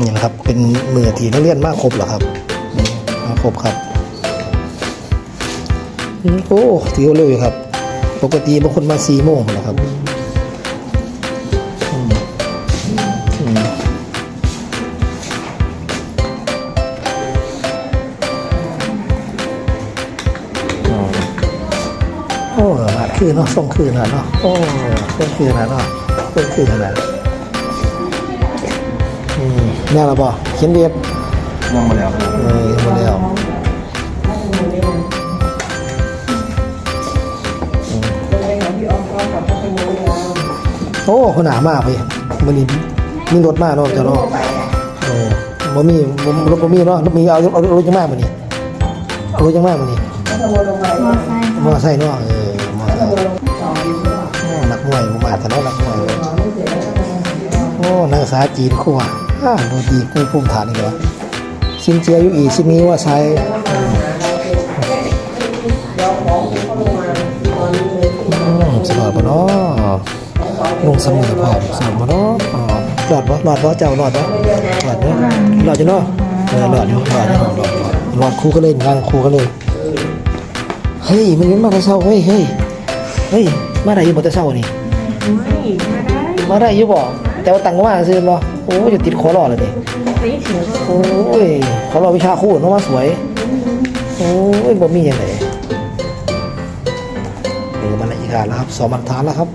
นี่นะครับ เป็นมือที่นักเรียนมากครบเหรอครับนี่มาครบครับโอ้ถือเร็วอยู่ครับ ปกติบางคนมาสี่โมงเหรอครับโอ้มาคือเนาะส่งคืนนะเนาะโอ้ส่งคืนนะเนาะส่งคืนนะอืม แม่เราบอกเขียนเรียบมองมาแล้วครับเออหมดแล้วโอ้คนหนามากพี่มันนี่มีรถมากเนาะเจ้าเนาะเออบ่มีบ่รถบ่มีเนาะรถมีเอาเอารถยังมากมันนี่เอารถยังมากมันนี่มอไซค์มอไซค์เนาะเออมอไซค์โอ้นักมวยบ่มาแต่เนาะนักมวยโอ้นักศึกษาจีนคั่ว อ่าดูดีในภูมิฐานนี่เหรอซินเจียอยู่อีซิมีว่าใช้อืมสลอดบ่เนาะลงเสมอพร้อมสลอดบ่เนาะอ๋อหลอดบ่หลอดบ่เจ้าหลอดบ่หลอดเนาะหลอดอยู่เนาะเออหลอดอยู่หลอดอยู่หลอดหลอดหลอดคู่กันเลยงานคู่กันเลยเฮ้ยมันยังมาแต่เช้าเฮ้ยเฮ้ยเฮ้ยมาได้อยู่บ่แต่เช้านี่ไม่มาได้มาได้อยู่บ่ แต่ว่าตังค์ก็มาซื้อบ่โอ้ยจะติดขอรอเลยดิตีถึงก็โอ้ยขอรอวิชาคู่น้องมาสวยโอ้ยบ่มีอยังไดนี่ก็มันอีกาแล้วครับสองบรรทัดแล้วครับ